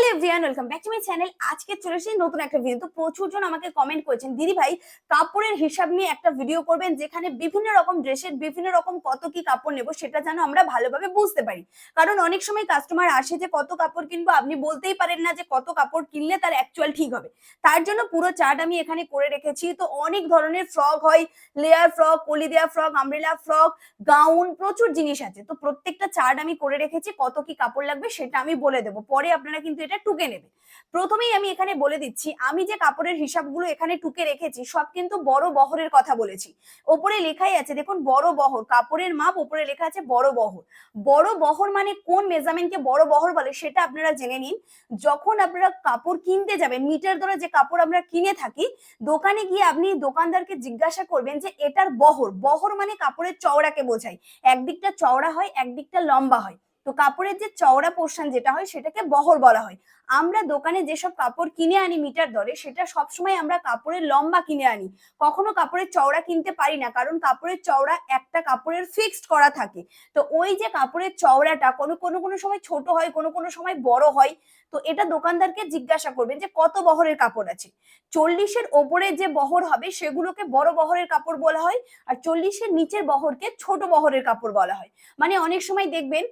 Hello everyone welcome back to my channel আজকে চলে এসেছি নতুন একটা ভিডিও তো। প্রচুর জন আমাকে কমেন্ট করেছেন, দিদি ভাই, কাপড়ের হিসাব নিয়ে একটা ভিডিও করবেন যেখানে বিভিন্ন রকম ড্রেসের, বিভিন্ন রকম কত কি কাপড় নেব সেটা যেন আমরা ভালোভাবে বুঝতে পারি। কারণ অনেক সময় কাস্টমার আসে যে, কত কাপড় কিনবো? আপনি বলতেই পারেন না যে, কত কাপড় কিনলে তার অ্যাকচুয়াল ঠিক হবে। তার জন্য পুরো চার্ট আমি এখানে করে রেখেছি। তো অনেক ধরনের ফ্রক হয় লেয়ার ফ্রক কলি দেওয়া ফ্রক আমব্রেলা ফ্রক গাউন প্রচুর জিনিস আছে। তো প্রত্যেকটা চার্ট আমি করে রেখেছি, কত কি কাপড় লাগবে সেটা আমি বলে দেবো। পরে আপনারা কিন্তু এটা টুকে নেবে। প্রথমেই আমি এখানে বলে দিচ্ছি, আমি যে কাপড়ের হিসাবগুলো এখানে টুকে রেখেছি, সব কিন্তু বড় বহরের কথা বলেছি। ওপরে লেখাই আছে, দেখুন বড় বহর, কাপড়ের মাপ ওপরে লেখা আছে বড় বহর। বড় বহর মানে কোন মেজারমেন্টকে বড় বহর বলে সেটা আপনারা জেনে নিন। যখন আপনারা কাপড় কিনতে যাবেন, মিটার ধরে যে কাপড় আমরা কিনে থাকি, দোকানে গিয়ে আপনি দোকানদারকে জিজ্ঞাসা করবেন যে এটার বহর বহর মানে কাপড়ের চওড়াকে বোঝায়। একদিকটা চওড়া হয়, একদিকটা লম্বা হয়। তো কাপড়ের যে চওড়া পোর্শন যেটা হয় সেটাকে বহর বলা হয়। আমরা দোকানে যেসব কাপড় কিনে আনি মিটার দরে, সেটা সবসময় আমরা কাপড়ের লম্বা কিনে আনি। কখনো কাপড়ের চওড়া কিনতে পারি না, কারণ কাপড়ের চওড়া একটা কাপড়ের ফিক্সড করা থাকে। তো ওই যে কাপড়ের চওড়াটা কোনো কোনো কোনো সময় ছোট হয়, কোনো কোনো সময় বড় হয়, তো এটা দোকানদারকে জিজ্ঞাসা করবেন যে কত বহরের কাপড় আছে? চল্লিশের ওপরে যে বহর হবে সেগুলোকে বড় বহরের কাপড় বলা হয়, আর চল্লিশের নিচের বহরকে ছোট বহরের কাপড় বলা হয়। মানে অনেক সময় দেখবেন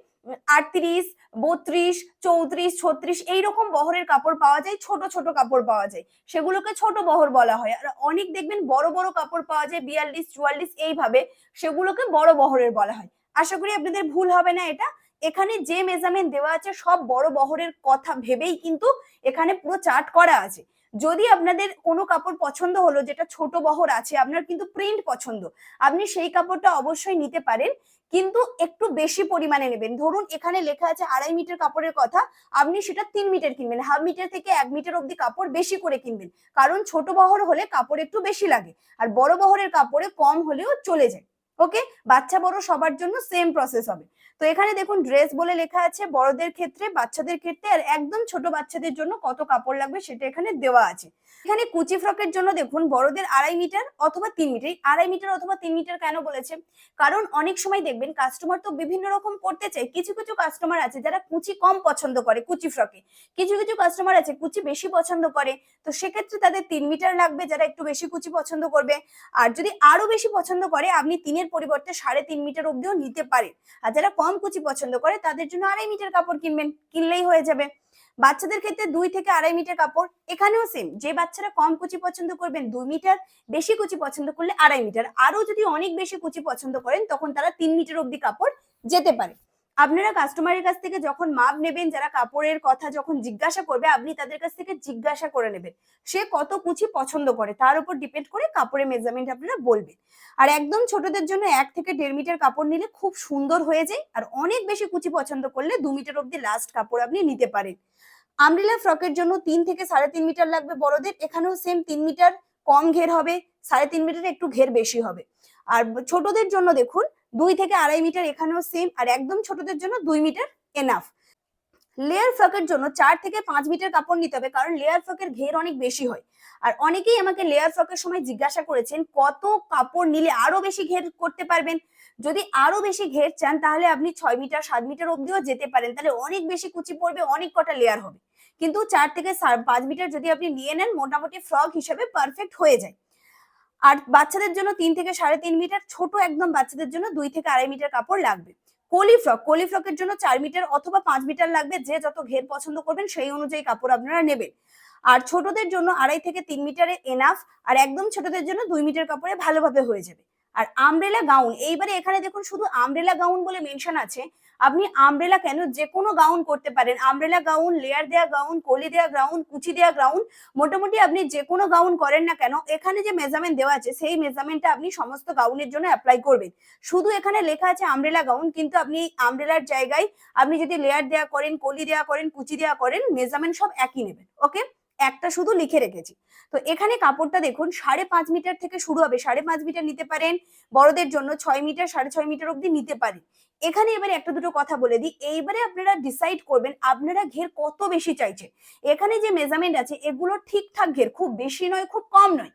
আটত্রিশ, বত্রিশ, চৌত্রিশ, ছত্রিশ এইরকম বহরের কাপড় পাওয়া যায়, ছোট ছোট কাপড় পাওয়া যায়। সেগুলোকে ছোট বহর বলা হয়। আর অনেক দেখবেন বড় বড় কাপড় পাওয়া যায়, বিয়াল্লিশ, চুয়াল্লিশ এইভাবে সেগুলোকে বড় বহরের বলা হয়। আশা করি আপনাদের ভুল হবে না এটা। এখানে যে মেজারমেন্ট দেওয়া আছে সব বড় বহরের কথা ভেবেই কিন্তু এখানে পুরো চার্ট করা আছে। যদি আপনাদের কোনো কাপড় পছন্দ হলো, যেটা ছোট বহর আছে, আপনার কিন্তু প্রিন্ট পছন্দ, আপনি সেই কাপড়টা অবশ্যই নিতে পারেন। কিন্তু একটু বেশি পরিমাণে নেবেন। ধরুন, এখানে লেখা আছে আড়াই মিটার কাপড়ের কথা, আপনি সেটা তিন মিটার কিনবেন। হাফ মিটার থেকে এক মিটার অব্দি কাপড় বেশি করে কিনবেন। কারণ ছোট বহর হলে কাপড় একটু বেশি লাগে, আর বড় বহরের কাপড়ে কম হলেও চলে যায়। ওকে বাচ্চা বড় সবার জন্য সেম প্রসেস হবে। তো এখানে দেখুন ড্রেস বলে লেখা আছে, বড়দের ক্ষেত্রে, বাচ্চাদের ক্ষেত্রে, আর একদম ছোট বাচ্চাদের জন্য কত কাপড় লাগবে সেটা এখানে দেওয়া আছে। এখানে কুচি ফ্রকের জন্য দেখুন বড়দের আড়াই মিটার অথবা তিন মিটার আড়াই মিটার অথবা তিন মিটার কেন বলেছে? কারণ অনেক সময় দেখবেন কাস্টমার তো বিভিন্ন রকম করতে চায়। কিছু কিছু কাস্টমার আছে যারা কুচি কম পছন্দ করে কুচি ফ্রকে। কিছু কিছু কাস্টমার আছে কুচি বেশি পছন্দ করে। তো সেক্ষেত্রে তাদের তিন মিটার লাগবে যারা একটু বেশি কুচি পছন্দ করবে। আর যদি আরও বেশি পছন্দ করে, আপনি তিনের পরিবর্তে সাড়ে তিন মিটার অব্দিও নিতে পারেন আর যারা কম কুচি পছন্দ করে, তাদের জন্য আড়াই মিটার কাপড় কিনবেন, কিনলেই হয়ে যাবে। বাচ্চাদের ক্ষেত্রে দুই থেকে আড়াই মিটার কাপড় এখানেও সেম যে বাচ্চারা কম কুচি পছন্দ করবেন, দুই মিটার। বেশি কুচি পছন্দ করলে আড়াই মিটার। আরও যদি অনেক বেশি কুচি পছন্দ করেন, তখন তারা তিন মিটার অব্দি কাপড় যেতে পারে। আপনারা কাস্টমারের কাছ থেকে যখন মাপ নেবেন, যারা কাপড়ের কথা যখন জিজ্ঞাসা করবে, আপনি তাদের কাছ থেকে জিজ্ঞাসা করে নেবেন। সে কত কুচি পছন্দ করে, তার উপর ডিপেন্ড করে কাপড়ের মেজারমেন্ট আপনারা বলবেন। আর একদম ছোটদের জন্য এক থেকে দেড় মিটার কাপড় নিলে খুব সুন্দর হয়ে যায়, আর অনেক বেশি কুচি পছন্দ করলে দু মিটার অব্দি লাস্ট কাপড় আপনি নিতে পারেন। আমরিলা ফ্রকের জন্য তিন থেকে সাড়ে তিন মিটার লাগবে বড়দের, এখানেও সেম তিন মিটার কম ঘের হবে, সাড়ে তিন মিটার একটু ঘের বেশি হবে। আর ছোটদের জন্য দেখুন দুই থেকে আড়াই মিটার এখানেও সেম আর একদম ছোটদের জন্য দুই মিটার এনাফ লেয়ার ফ্রকের জন্য চার থেকে পাঁচ মিটার কাপড় নিতে হবে, কারণ লেয়ার ফ্রকের ঘের অনেক বেশি হয়। আর অনেকেই আমাকে লেয়ার ফ্রকের সময় জিজ্ঞাসা করেছেন, কত কাপড় নিলে আরও বেশি ঘের করতে পারবেন? যদি আরও বেশি ঘের চান, তাহলে আপনি ছয় মিটার, সাত মিটার অব্দিও যেতে পারেন। তাহলে অনেক বেশি কুচি পড়বে, অনেক কটা লেয়ার হবে। কিন্তু চার থেকে পাঁচ মিটার যদি আপনি নিয়ে নেন, মোটামুটি ফ্রক হিসেবে পারফেক্ট হয়ে যায়। আর বাচ্চাদের জন্য তিন থেকে সাড়ে তিন মিটার, ছোট একদম বাচ্চাদের জন্য দুই থেকে আড়াই মিটার কাপড় লাগবে। কলিফ্রক ফ্রক কলি ফ্রকের জন্য চার মিটার অথবা পাঁচ মিটার লাগবে, যে যত ঘের পছন্দ করবেন সেই অনুযায়ী কাপড় আপনারা নেবেন। আর ছোটদের জন্য আড়াই থেকে তিন মিটারে এনাফ আর একদম ছোটদের জন্য দুই মিটার কাপড়ে ভালোভাবে হয়ে যাবে। আর আমব্রেলা গাউন এইবারে এখানে দেখুন শুধু আমব্রেলা গাউন বলে মেনশন আছে। আপনি আমব্রেলা কেন যে কোনো গাউন করতে পারেন আমব্রেলা গাউন লেয়ার দেয়া গাউন কলি দেয়া গাউন কুচি দেয়া গাউন মোটামুটি আপনি যে কোনো গাউন করেন না কেন, এখানে যে মেজারমেন্ট দেওয়া আছে, সেই মেজারমেন্টটা আপনি সমস্ত গাউনের জন্য অ্যাপ্লাই করবেন। শুধু এখানে লেখা আছে আমব্রেলা গাউন কিন্তু আপনি আমব্রেলার জায়গায় আপনি যদি লেয়ার দেয়া করেন, কলি দেয়া করেন, কুচি দেয়া করেন মেজারমেন্ট সব একই নেবেন ওকে একটা শুধু লিখে রেখেছি। তো এখানে কাপড়টা দেখুন, সাড়ে পাঁচ মিটার থেকে শুরু হবে। সাড়ে পাঁচ মিটার নিতে পারেন, বড়দের জন্য ছয় মিটার, সাড়ে ছয় মিটার অব্দি নিতে পারেন। এখানে এবারে একটা দুটো কথা বলে দিই। এইবারে আপনারা ডিসাইড করবেন, আপনারা ঘের কত বেশি চাইছে এখানে যে মেজারমেন্ট আছে, এগুলো ঠিকঠাক ঘের, খুব বেশি নয়, খুব কম নয়।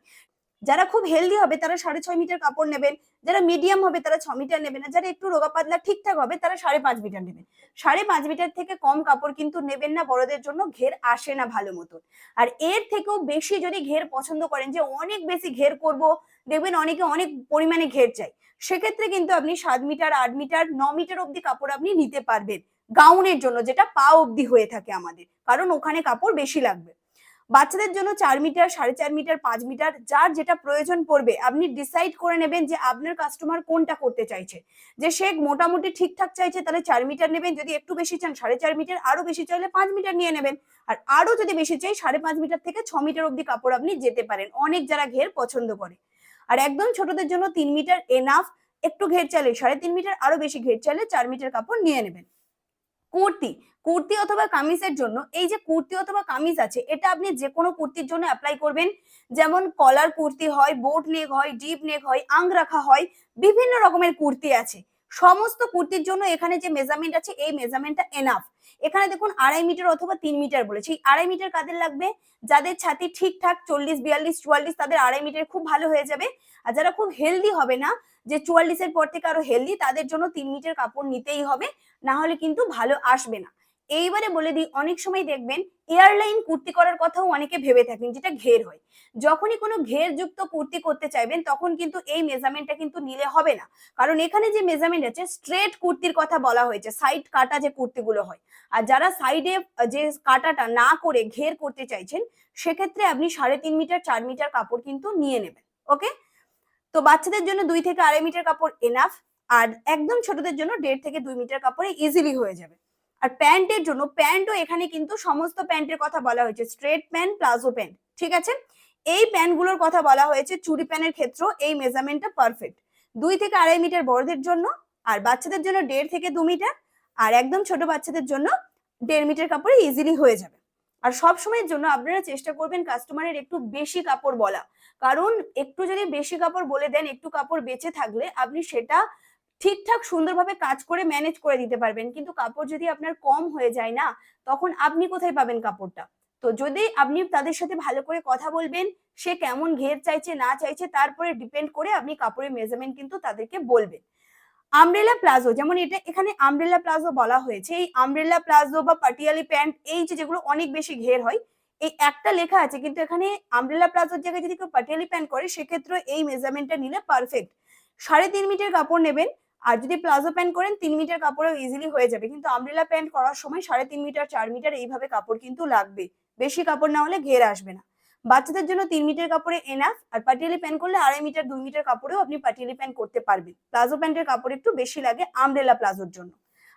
যারা খুব হেলদি হবে, তারা সাড়ে ছয় মিটার কাপড় নেবেন, যারা মিডিয়াম হবে, তারা ছ মিটার নেবেন, আর যারা একটু রোগা পাতলা ঠিকঠাক হবে, তারা সাড়ে পাঁচ মিটার নেবেন। সাড়ে পাঁচ মিটার থেকে কম কাপড় কিন্তু নেবেন না, বড়দের জন্য ঘের আসে না ভালো মতো আর এর থেকেও বেশি যদি ঘের পছন্দ করেন, যে অনেক বেশি ঘের করব, দেখবেন অনেকে অনেক পরিমাণে ঘের চাই সেক্ষেত্রে কিন্তু আপনি সাত মিটার আট মিটার ন মিটার অব্দি কাপড় আপনি নিতে পারবেন গাউনের জন্য, যেটা পা অব্দি হয়ে থাকে আমাদের, কারণ ওখানে কাপড় বেশি লাগবে। বাচ্চাদের জন্য চার মিটার, সাড়ে চার মিটার, পাঁচ মিটার, যার যেটা প্রয়োজন পড়বে, আপনি ডিসাইড করে নেবেন যে আপনার কাস্টমার কোনটা করতে চাইছে। যে সে মোটামুটি ঠিকঠাক চাইছে, তাহলে চার মিটার নেবেন, যদি একটু বেশি চান, সাড়ে চার মিটার, আরও বেশি চাইলে পাঁচ মিটার নিয়ে নেবেন। আর আরও যদি বেশি চাই, সাড়ে পাঁচ মিটার থেকে ছ মিটার অব্দি কাপড় আপনি যেতে পারেন। অনেক যারা ঘের পছন্দ করে। আর একদম ছোটদের জন্য তিন মিটার এনাফ একটু ঘের চাইলে সাড়ে তিন মিটার, আরও বেশি ঘের চাইলে চার মিটার কাপড় নিয়ে নেবেন। কুর্তি কুর্তি অথবা কামিজের জন্য, এই যে কুর্তি অথবা কামিজ আছে, এটা আপনি যে কোনো কুর্তির জন্য অ্যাপ্লাই করবেন। যেমন কলার কুর্তি হয় বোট নেক হয় ডিপ নেক হয়, আং রাখা হয়, বিভিন্ন রকমের কুর্তি আছে। সমস্ত কুর্তির জন্য এখানে যে মেজারমেন্ট আছে, এই মেজারমেন্টটা এনাফ এখানে দেখুন আড়াই মিটার অথবা তিন মিটার বলেছি। এই আড়াই মিটার কাদের লাগবে? যাদের ছাতি ঠিকঠাক চল্লিশ, বিয়াল্লিশ, চুয়াল্লিশ, তাদের আড়াই মিটার খুব ভালো হয়ে যাবে। আর যারা খুব হেলদি হবে না যে চুয়াল্লিশের পর থেকে আরও হেলদি তাদের জন্য তিন মিটার কাপড় নিতেই হবে, না হলে কিন্তু ভালো আসবে না। এইবারে বলে দিই, অনেক সময় দেখবেন এয়ারলাইন কুর্তি করার কথাও অনেকে ভেবে থাকেন, যেটা ঘের হয়। যখনই কোনো ঘের যুক্ত কুর্তি করতে চাইবেন, তখন কিন্তু এই মেজারমেন্টটা কিন্তু নিলে হবে না। কারণ এখানে যে মেজারমেন্ট আছে স্ট্রেট কুর্তির কথা বলা হয়েছে সাইড কাটা যে কুর্তিগুলো হয়। আর যারা সাইডে যে কাটাটা না করে ঘের করতে চাইছেন, সেক্ষেত্রে আপনি সাড়ে তিন মিটার, চার মিটার কাপড় কিন্তু নিয়ে নেবেন ওকে তো বাচ্চাদের জন্য দুই থেকে আড়াই মিটার কাপড় এনাফ আর একদম ছোটদের জন্য দেড় থেকে দুই মিটার কাপড়ে ইজিলি হয়ে যাবে। আর প্যান্টের জন্য, প্যান্টও এখানে কিন্তু সমস্ত প্যান্টের কথা বলা হয়েছে স্ট্রেট প্যান্ট প্লাজো প্যান্ট ঠিক আছে? এই প্যান্টগুলোর কথা বলা হয়েছে, চুড়ি প্যান্টের ক্ষেত্রেও এই মেজারমেন্টটা পারফেক্ট দুই থেকে আড়াই মিটার বড়দের জন্য, আর বাচ্চাদের জন্য দেড় থেকে দু মিটার, আর একদম ছোট বাচ্চাদের জন্য দেড় মিটার কাপড়ে ইজিলি হয়ে যাবে। আর সব সময়ের জন্য আপনারা চেষ্টা করবেন কাস্টমারের একটু বেশি কাপড় বলা। কারণ একটু যদি বেশি কাপড় বলে দেন, একটু কাপড় বেঁচে থাকলে আপনি সেটা ঠিকঠাক সুন্দরভাবে কাজ করে ম্যানেজ করে দিতে পারবেন। কিন্তু কাপড় যদি আপনার কম হয়ে যায় না, তখন আপনি কোথায় পাবেন কাপড়টা? তো যদি আপনি তাদের সাথে ভালো করে কথা বলবেন, সে কেমন ঘের চাইছে, না চাইছে, তারপরে ডিপেন্ড করে আপনি কাপড়ের মেজারমেন্ট কিন্তু তাদেরকে বলবেন। আমব্রেলা প্লাজো যেমন এটা, এখানে আমব্রেলা প্লাজো বলা হয়েছে। এই আমব্রেলা প্লাজো বা পাটিয়ালি প্যান্ট এই যে যেগুলো অনেক বেশি ঘের হয়, এই একটা লেখা আছে, কিন্তু এখানে আমব্রেলা প্লাজোর জায়গায় যদি কেউ পাটিয়ালি প্যান্ট করে সেক্ষেত্রে এই মেজারমেন্টটা নিলে পারফেক্ট সাড়ে তিন মিটার কাপড় নেবেন, আর যদি প্লাজো প্যান্ট করেন, তিন মিটার কাপড়ও ইজিলি হয়ে যাবে। কিন্তু আমব্রেলা প্যান্ট করার সময় সাড়ে তিন মিটার, চার মিটার এইভাবে কাপড় কিন্তু লাগবে। বেশি কাপড় না হলে ঘের আসবে না। বাচ্চাদের জন্য তিন মিটার কাপড়ে এনাফ আর পাটিয়ালি প্যান্ট করলে আড়াই মিটার, দুই মিটার কাপড়েও আপনি পাটিয়ালি প্যান্ট করতে পারবেন। প্লাজো প্যান্টের কাপড় একটু বেশি লাগে আমব্রেলা প্লাজোর জন্য।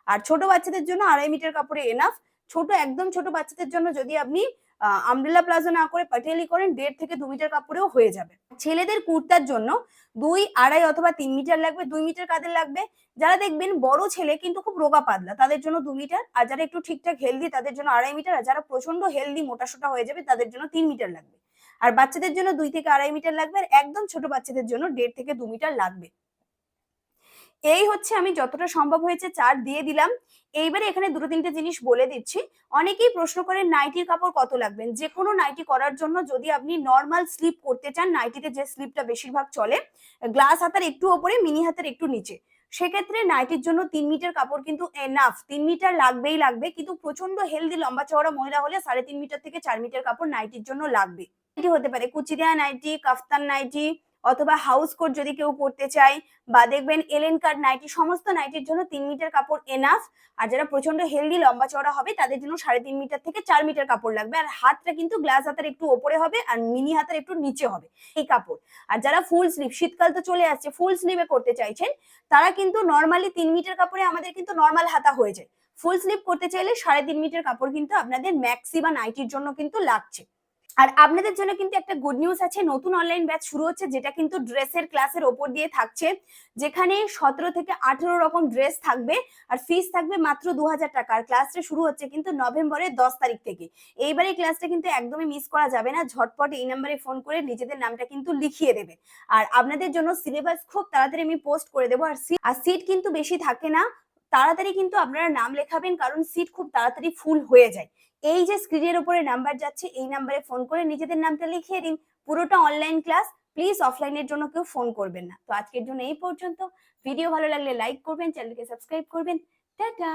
আর ছোট বাচ্চাদের জন্য আড়াই মিটার কাপড়ে এনাফ ছোট, একদম ছোট বাচ্চাদের জন্য যদি আপনি আমব্রেলা প্লাজো না করে পাটিয়ালি করেন, দেড় থেকে দু মিটার কাপড়েও হয়ে যাবে। ছেলেদের কুর্তার জন্য দুই আড়াই অথবা তিন মিটার লাগবে, দুই মিটার কাদের লাগবে? যারা দেখবেন বড় ছেলে কিন্তু খুব রোগা পাতলা, তাদের জন্য দু মিটার। আর যারা একটু ঠিকঠাক হেলদি তাদের জন্য আড়াই মিটার। আর যারা প্রচণ্ড হেলদি মোটাসোটা হয়ে যাবে, তাদের জন্য তিন মিটার লাগবে। আর বাচ্চাদের জন্য দুই থেকে আড়াই মিটার লাগবে। আর একদম ছোট বাচ্চাদের জন্য দেড় থেকে দু মিটার লাগবে। এই হচ্ছে আমি যতটা সম্ভব হয়েছে চার্ট দিয়ে দিলাম। এইবারে এখানে দুটো তিনটে জিনিস বলে দিচ্ছি। অনেকেই প্রশ্ন করেন নাইটির কাপড় কত লাগবেন? যে কোনো নাইটি করার জন্য যদি আপনি নর্মাল স্লিপ করতে চান, নাইটিতে যে স্লিপটা বেশিরভাগ চলে গ্লাস হাতার একটু ওপরে মিনি হাতের একটু নিচে। সেক্ষেত্রে নাইটির জন্য তিন মিটার কাপড় কিন্তু এনাফ তিন মিটার লাগবেই লাগবে, কিন্তু প্রচণ্ড হেলদি লম্বা চওড়া মহিলা হলে সাড়ে তিন মিটার থেকে চার মিটার কাপড় নাইটির জন্য লাগবে। নাইটি হতে পারে কুচি দেওয়া নাইটি, কাফতান নাইটি অথবা হাউস কোট যদি কেউ পড়তে চায় বা দেখবেন এলেন কার্ড নাইটি সমস্ত নাইটির জন্য তিন মিটার কাপড় এনাফ আর যারা প্রচণ্ড হেলদি লম্বা চড়া হবে, তাদের জন্য সাড়ে তিন মিটার থেকে চার মিটার কাপড় লাগবে। আর হাতটা কিন্তু গ্লাস হাতের একটু ওপরে হবে আর মিনি হাতের একটু নিচে হবে এই কাপড়। আর যারা ফুল স্লিভ শীতকাল তো চলে আসছে ফুল স্লিভে করতে চাইছেন, তারা কিন্তু নর্মালি তিন মিটার কাপড়ে আমাদের কিন্তু নর্মাল হাতা হয়ে যায়। ফুল স্লিভ করতে চাইলে সাড়ে তিন মিটার কাপড় কিন্তু আপনাদের ম্যাক্সি বা নাইটির জন্য কিন্তু লাগছে। আর আপনাদের জন্য কিন্তু একটা গুড নিউজ আছে, নতুন অনলাইন ব্যাচ শুরু হচ্ছে, যেটা কিন্তু ড্রেসের ক্লাসের ওপর দিয়ে থাকছে, যেখানে সতেরো থেকে আঠেরো রকম ড্রেস থাকবে, আর ফিস থাকবে মাত্র দু হাজার টাকা। আর ক্লাসটা শুরু হচ্ছে কিন্তু নভেম্বরের দশ তারিখ থেকে। এইবারে ক্লাসটা কিন্তু একদমই মিস করা যাবে না, ঝটপট এই নাম্বারে ফোন করে নিজেদের নামটা কিন্তু লিখিয়ে দেবে। আর আপনাদের জন্য সিলেবাস খুব তাড়াতাড়ি আমি পোস্ট করে দেবো, আর সিট আর সিট কিন্তু বেশি থাকে না, তাড়াতাড়ি কিন্তু আপনারা নাম লেখাবেন, কারণ সিট খুব তাড়াতাড়ি ফুল হয়ে যায়। এই যে স্ক্রিনের উপরে নাম্বার যাচ্ছে, এই নাম্বারে ফোন করে নিজেদের নামটা লিখিয়ে দিন। পুরোটা অনলাইন ক্লাস প্লিজ অফলাইনের জন্য কেউ ফোন করবেন না। তো আজকের জন্য এই পর্যন্ত। ভিডিও ভালো লাগলে লাইক করবেন চ্যানেলকে সাবস্ক্রাইব করবেন। টাটা!